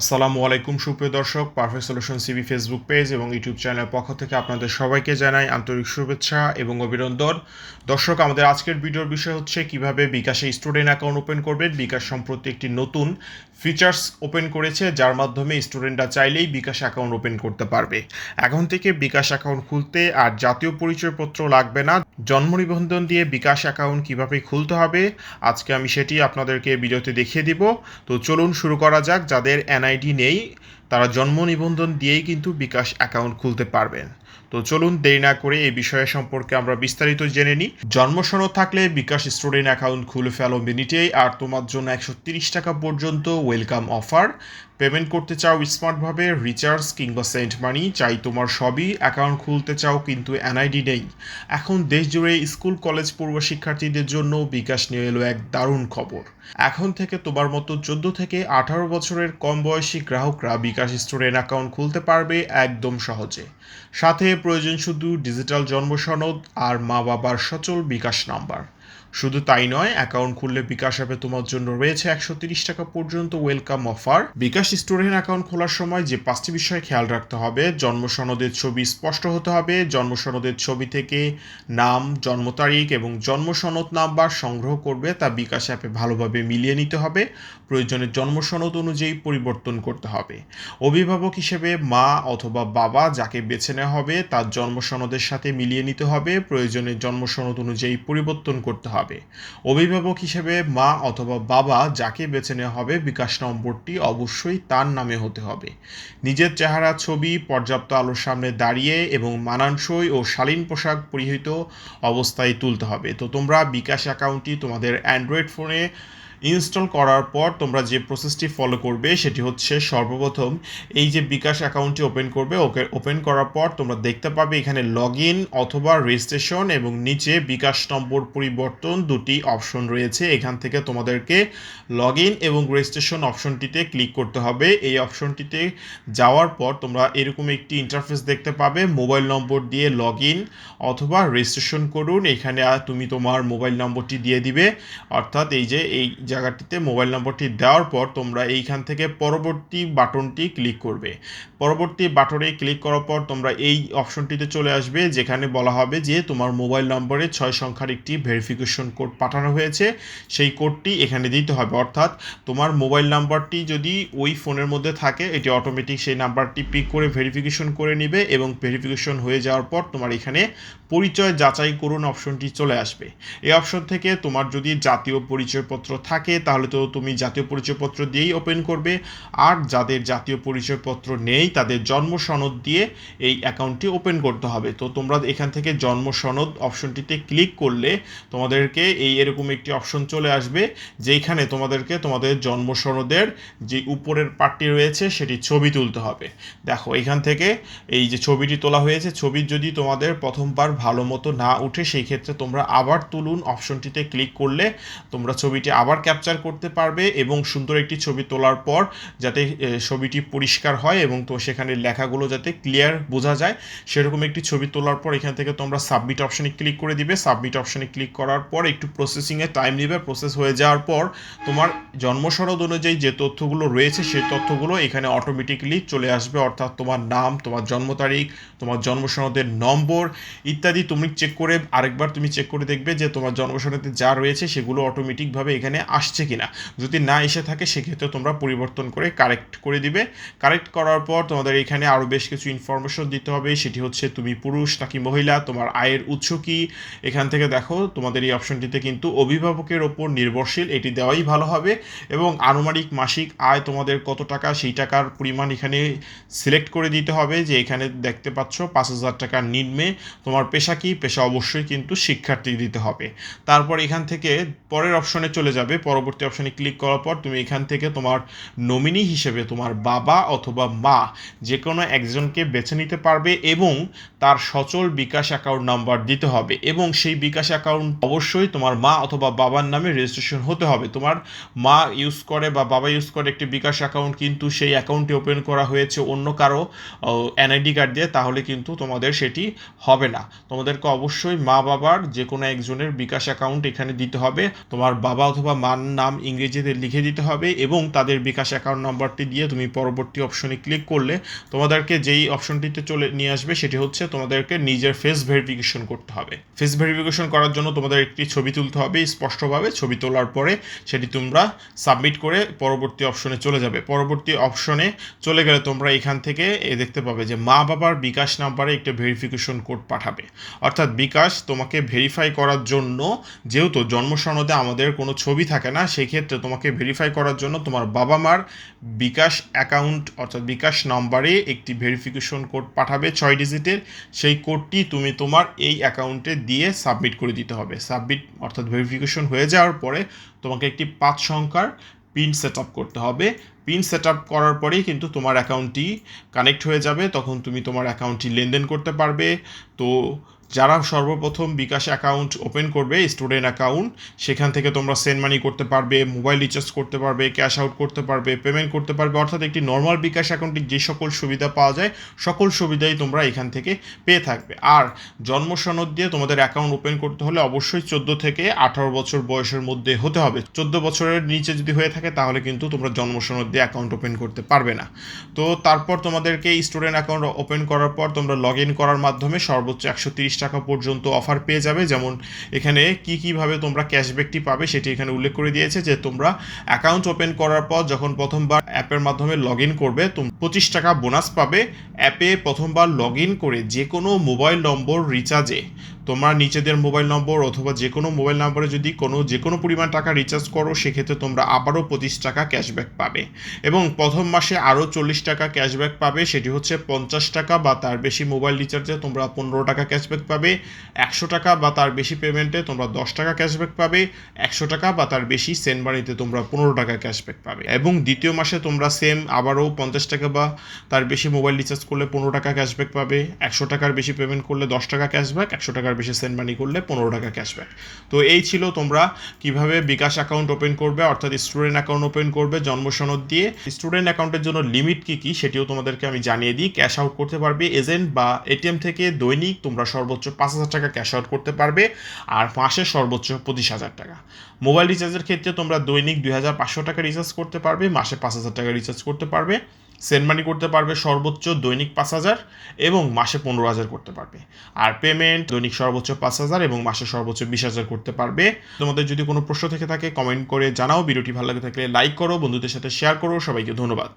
আসসালামু আলাইকুম, সুপ্রিয় দর্শক। Perfect solution CB Facebook page এবং ইউটিউব চ্যানেলের পক্ষ থেকে আপনাদের সবাইকে জানাই আন্তরিক শুভেচ্ছা এবং অভিনন্দন। দর্শক, আমাদের আজকের ভিডিওর বিষয় হচ্ছে কীভাবে বিকাশে স্টুডেন্ট অ্যাকাউন্ট ওপেন করবেন। বিকাশ সম্প্রতি একটি নতুন ফিচার্স ওপেন করেছে, যার মাধ্যমে স্টুডেন্টরা চাইলেই বিকাশ অ্যাকাউন্ট ওপেন করতে পারবে। এখন থেকে বিকাশ অ্যাকাউন্ট খুলতে আর জাতীয় পরিচয়পত্র লাগবে না। জন্ম নিবন্ধন দিয়ে বিকাশ অ্যাকাউন্ট কীভাবে খুলতে হবে, আজকে আমি সেটি আপনাদেরকে ভিডিওতে দেখিয়ে দিব। তো চলুন শুরু করা যাক, যাদের এনআইডি নেই তারা জন্ম নিবন্ধন দিয়েই কিন্তু বিকাশ অ্যাকাউন্ট খুলতে পারবেন। তো চলুন দেরি না করে এই বিষয়ে সম্পর্কে আমরা বিস্তারিত জেনে নিই। জন্ম সনদ থাকলে বিকাশ স্টুডেন্ট অ্যাকাউন্ট খুলে ফেলো মিনিটেই আর তোমার জন্য একশো তিরিশ টাকা পর্যন্ত ওয়েলকাম অফার পেমেন্ট করতে চাও স্মার্টভাবে রিচার্জ কিংবা সেন্ট মানি চাই তোমার সবই অ্যাকাউন্ট খুলতে চাও কিন্তু এনআইডি নেই। এখন দেশ জুড়ে স্কুল কলেজ পূর্ব শিক্ষার্থীদের জন্য বিকাশ নিয়ে এলো এক দারুণ খবর। এখন থেকে তোমার মতো চোদ্দ থেকে আঠারো বছরের কম বয়সী গ্রাহকরা বিকাশ স্টুডেন্ট অ্যাকাউন্ট খুলতে পারবে একদম সহজে। সাথে প্রয়োজন শুধু ডিজিটাল জন্ম সনদ আর মা বাবার সচল বিকাশ নাম্বার। শুধু তাই নয় অ্যাকাউন্ট খুললে বিকাশ অ্যাপে তোমার জন্য রয়েছে একশো তিরিশ টাকা পর্যন্ত welcome offer bKash student account খোলার সময় যে পাঁচটি বিষয় খেয়াল রাখতে হবে জন্ম সনদের ছবি স্পষ্ট হতে হবে জন্ম সনদের ছবি থেকে নাম, জন্ম তারিখ এবং জন্ম সনদ নাম্বার সংগ্রহ করবে, তা বিকাশ অ্যাপে ভালোভাবে মিলিয়ে নিতে হবে, প্রয়োজনে জন্ম সনদ অনুযায়ী পরিবর্তন করতে হবে। অভিভাবক হিসেবে মা অথবা বাবা যাকে বেছে নেওয়া হবে, তার জন্ম সনদের সাথে মিলিয়ে নিতে হবে, প্রয়োজনে জন্ম সনদ অনুযায়ী পরিবর্তন করতে হবে। অভিভাবক হিসেবে মা অথবা বাবা যাকে বেছে নেওয়া হবে বিকাশ নম্বরটি অবশ্যই তার নামে হতে হবে। নিজের চেহারা, ছবি, পর্যাপ্ত আলোর সামনে দাঁড়িয়ে এবং মানানসই ও শালীন পোশাক পরিহিত অবস্থায় তুলতে হবে। তো তোমরা বিকাশ অ্যাকাউন্টটি তোমাদের অ্যান্ড্রয়েড ফোনে ইনস্টল করার পর তোমরা যে প্রসেসটি ফলো করবে, সেটি হচ্ছে সর্বপ্রথম এই যে বিকাশ অ্যাকাউন্টটি ওপেন করবে, ওকে ওপেন করার পর তোমরা দেখতে পাবে এখানে লগ ইন অথবা রেজিস্ট্রেশন এবং নিচে বিকাশ নম্বর পরিবর্তন দুটি অপশন রয়েছে। এখান থেকে তোমাদেরকে লগ ইন এবং রেজিস্ট্রেশন অপশনটিতে ক্লিক করতে হবে। এই অপশনটিতে যাওয়ার পর তোমরা এরকম একটি ইন্টারফেস দেখতে পাবে মোবাইল নম্বর দিয়ে লগ ইন অথবা রেজিস্ট্রেশন করুন। এখানে তুমি তোমার মোবাইল নম্বরটি দিয়ে দিবে। অর্থাৎ এই যে এই জায়গাটিতে মোবাইল নম্বরটি দেওয়ার পর তোমরা এইখান থেকে পরবর্তী বাটনটি ক্লিক করবে। পরবর্তী বাটনে ক্লিক করার পর তোমরা এই অপশনটিতে চলে আসবে, যেখানে বলা হবে যে তোমার মোবাইল নম্বরে ছয় সংখ্যার একটি ভেরিফিকেশন কোড পাঠানো হয়েছে। সেই কোডটি এখানে দিতে হবে। অর্থাৎ তোমার মোবাইল নাম্বারটি যদি ওই ফোনের মধ্যে থাকে, এটি অটোমেটিক সেই নাম্বারটি পিক করে ভেরিফিকেশন করে নিবে এবং ভেরিফিকেশন হয়ে যাওয়ার পর তোমার এখানে পরিচয় যাচাই করুন অপশনটি চলে আসবে। এই অপশন থেকে তোমার যদি জাতীয় পরিচয়পত্র থাকে তাহলে তো তুমি জাতীয় পরিচয়পত্র দিয়েই ওপেন করবে। আর যাদের জাতীয় পরিচয়পত্র নেই, তাদের জন্ম সনদ দিয়ে এই অ্যাকাউন্টটি ওপেন করতে হবে। তো তোমরা এখান থেকে জন্ম সনদ অপশনটিতে ক্লিক করলে তোমাদেরকে এই এরকম একটি অপশন চলে আসবে যেখানে তোমাদেরকে তোমাদের জন্ম সনদের যে উপরের পার্টটি রয়েছে, সেটি ছবি তুলতে হবে। দেখো, এখান থেকে এই যে ছবিটি তোলা হয়েছে ছবির যদি তোমাদের প্রথমবার ভালো মতো না উঠে, সেই ক্ষেত্রে তোমরা আবার তুলুন অপশনটিতে ক্লিক করলে তোমরা ছবিটি আবার ক্যাপচার করতে পারবে এবং সুন্দর একটি ছবি তোলার পর যাতে ছবিটি পরিষ্কার হয় এবং তো সেখানে লেখাগুলো যাতে ক্লিয়ার বোঝা যায়, সেরকম একটি ছবি তোলার পর এখান থেকে তোমরা সাবমিট অপশনে ক্লিক করে দিবে। সাবমিট অপশনে ক্লিক করার পর একটু প্রসেসিংয়ে টাইম নেবে। প্রসেস হয়ে যাওয়ার পর তোমার জন্ম সনদ অনুযায়ী যে তথ্যগুলো রয়েছে সেই তথ্যগুলো এখানে অটোমেটিকলি চলে আসবে। অর্থাৎ তোমার নাম, তোমার জন্ম তারিখ, তোমার জন্মসনদের নম্বর ইত্যাদি তুমি চেক করে আরেকবার তুমি চেক করে দেখবে যে তোমার জন্মসনদে যা রয়েছে সেগুলো অটোমেটিকভাবে এখানে আসছে কিনা। যদি না এসে থাকে সেক্ষেত্রে তোমরা পরিবর্তন করে কারেক্ট করে দিবে। কারেক্ট করার পর তোমাদের এখানে আরও বেশ কিছু ইনফরমেশন দিতে হবে। সেটি হচ্ছে তুমি পুরুষ নাকি মহিলা, তোমার আয়ের উৎস কি? এখান থেকে দেখো, তোমাদের এই অপশনটিতে কিন্তু অভিভাবকের ওপর নির্ভরশীল, এটি দেওয়াই ভালো হবে। এবং আনুমানিক মাসিক আয় তোমাদের কত টাকা? সেই টাকার পরিমাণ এখানে সিলেক্ট করে দিতে হবে যে এখানে দেখতে পাচ্ছ পাঁচ হাজার টাকার নিম্নে তোমার পেশা কি? পেশা অবশ্যই কিন্তু শিক্ষার্থী দিতে হবে। তারপর এখান থেকে পরের অপশনে চলে যাবে পরবর্তী অপশনে ক্লিক করার পর তুমি এখান থেকে তোমার নমিনি হিসেবে তোমার বাবা অথবা মা যে কোনো একজনকে বেছে নিতে পারবে এবং তার সচল বিকাশ অ্যাকাউন্ট নাম্বার দিতে হবে এবং সেই বিকাশ অ্যাকাউন্ট অবশ্যই তোমার মা অথবা বাবার নামে রেজিস্ট্রেশন হতে হবে। তোমার মা ইউজ করে বা বাবা ইউজ করে একটি বিকাশ অ্যাকাউন্ট কিন্তু সেই অ্যাকাউন্টটি ওপেন করা হয়েছে অন্য কারও এনআইডি কার্ড দিয়ে, তাহলে কিন্তু তোমাদের সেটি হবে না। তোমাদেরকে অবশ্যই মা বাবার যে কোনো একজনের বিকাশ অ্যাকাউন্ট এখানে দিতে হবে। তোমার বাবা অথবা মা মার নাম ইংরেজিতে লিখে দিতে হবে এবং তাদের বিকাশ অ্যাকাউন্ট নাম্বারটি দিয়ে তুমি পরবর্তী অপশনে ক্লিক করলে তোমাদেরকে যেই অপশনটিতে চলে নিয়ে আসবে সেটি হচ্ছে তোমাদেরকে নিজের ফেস ভেরিফিকেশন করতে হবে। ফেস ভেরিফিকেশন করার জন্য তোমাদের একটি ছবি তুলতে হবে, স্পষ্টভাবে ছবি তোলার পরে সেটি তোমরা সাবমিট করে পরবর্তী অপশনে চলে যাবে। পরবর্তী অপশনে চলে গেলে তোমরা এখান থেকে এ দেখতে পাবে যে মা বাবার বিকাশ নাম্বারে একটা ভেরিফিকেশন কোড পাঠাবে। অর্থাৎ বিকাশ তোমাকে ভেরিফাই করার জন্য যেহেতু জন্ম সনদে আমাদের কোনো ছবি থাকে না, সেক্ষেত্রে তোমাকে ভেরিফাই করার জন্য তোমার বাবা মার বিকাশ অ্যাকাউন্ট অর্থাৎ বিকাশ নাম্বারে একটি ভেরিফিকেশন কোড পাঠাবে ছয় ডিজিটের সেই কোডটি তুমি তোমার এই অ্যাকাউন্টে দিয়ে সাবমিট করে দিতে হবে। সাবমিট অর্থাৎ ভেরিফিকেশন হয়ে যাওয়ার পরে তোমাকে একটি পাঁচ সংখ্যার পিন সেট আপ করতে হবে। পিন সেট আপ করার পরেই কিন্তু তোমার অ্যাকাউন্টটি কানেক্ট হয়ে যাবে। তখন তুমি তোমার অ্যাকাউন্টটি লেনদেন করতে পারবে। তো যারা সর্বপ্রথম বিকাশ অ্যাকাউন্ট ওপেন করবে স্টুডেন্ট অ্যাকাউন্ট সেখান থেকে তোমরা সেন্ড মানি করতে পারবে মোবাইল রিচার্জ করতে পারবে ক্যাশ আউট করতে পারবে পেমেন্ট করতে পারবে, অর্থাৎ একটি নর্মাল বিকাশ অ্যাকাউন্টে যে সকল সুবিধা পাওয়া যায়, সকল সুবিধাই তোমরা এখান থেকে পেয়ে থাকবে। আর জন্ম সনদ দিয়ে তোমাদের অ্যাকাউন্ট ওপেন করতে হলে অবশ্যই চোদ্দ থেকে আঠারো বছর বয়সের মধ্যে হতে হবে। চোদ্দ বছরের নিচে যদি হয়ে থাকে, তাহলে কিন্তু তোমরা জন্ম সনদ দিয়ে অ্যাকাউন্ট ওপেন করতে পারবে না। তো তারপর তোমাদেরকে স্টুডেন্ট অ্যাকাউন্ট ওপেন করার পর তোমরা লগ ইন করার মাধ্যমে সর্বোচ্চ একশো তিরিশ টাকা পর্যন্ত অফার পেয়ে যাবে। যেমন এখানে কি, কীভাবে তোমরা ক্যাশব্যাকটি পাবে সেটি এখানে উল্লেখ করে দিয়েছে যে তোমরা অ্যাকাউন্ট ওপেন করার পর যখন প্রথমবার অ্যাপের মাধ্যমে লগ ইন করবে পঁচিশ টাকা বোনাস পাবে অ্যাপে প্রথমবার লগ ইন করে যে কোনো মোবাইল নম্বর রিচার্জে তোমরা নিচেদের মোবাইল নম্বর অথবা যে কোনো মোবাইল নম্বরে যদি কোনো, যে কোনো পরিমাণ টাকা রিচার্জ করো, সেক্ষেত্রে তোমরা আবারও পঁচিশ টাকা ক্যাশব্যাক পাবে। এবং প্রথম মাসে আরও চল্লিশ টাকা ক্যাশব্যাক পাবে, সেটি হচ্ছে পঞ্চাশ টাকা বা তার বেশি মোবাইল রিচার্জে তোমরা পনেরো টাকা ক্যাশব্যাক পাবে। একশো টাকা বা তার বেশি পেমেন্টে তোমরা দশ টাকা ক্যাশব্যাক পাবে। একশো টাকা বা তার বেশি সেন্ট বাড়িতে তোমরা পনেরো টাকা ক্যাশব্যাক পাবে। এবং দ্বিতীয় মাসে তোমরা সেম আবারও পঞ্চাশ টাকা বা তার বেশি মোবাইল রিচার্জ করলে পনেরো টাকা ক্যাশব্যাক পাবে, একশো টাকার বেশি পেমেন্ট করলে দশ টাকা ক্যাশব্যাক একশো টাকার বেশি সেন্ট মানি করলে পনেরো টাকা ক্যাশব্যাক তো এই ছিল তোমরা কীভাবে বিকাশ অ্যাকাউন্ট ওপেন করবে, অর্থাৎ স্টুডেন্ট অ্যাকাউন্ট ওপেন করবে জন্ম সনদ দিয়ে স্টুডেন্ট অ্যাকাউন্টের জন্য লিমিট কি কি সেটিও তোমাদেরকে আমি জানিয়ে দিই। ক্যাশ আউট করতে পারবে এজেন্ট বা এটিএম থেকে দৈনিক তোমরা সর্বোচ্চ পাঁচ হাজার টাকা ক্যাশ আউট করতে পারবে আর মাসে সর্বোচ্চ পঁচিশ হাজার টাকা। মোবাইল রিচার্জের ক্ষেত্রে তোমরা দৈনিক দুই হাজার পাঁচশো টাকা রিচার্জ করতে পারবে, মাসে পাঁচ হাজার টাকা রিচার্জ করতে পারবে। সেন্ড মানি করতে পারবে সর্বোচ্চ দৈনিক পাঁচ হাজার এবং মাসে পনেরো হাজার করতে পারবে। আর পেমেন্ট দৈনিক সর্বোচ্চ পাঁচ হাজার এবং মাসে সর্বোচ্চ বিশ হাজার করতে পারবে। তোমাদের যদি কোনো প্রশ্ন থেকে থাকে, কমেন্ট করে জানাও। ভিডিওটি ভালো লাগে থাকলে লাইক করো, বন্ধুদের সাথে শেয়ার করো। সবাইকে ধন্যবাদ।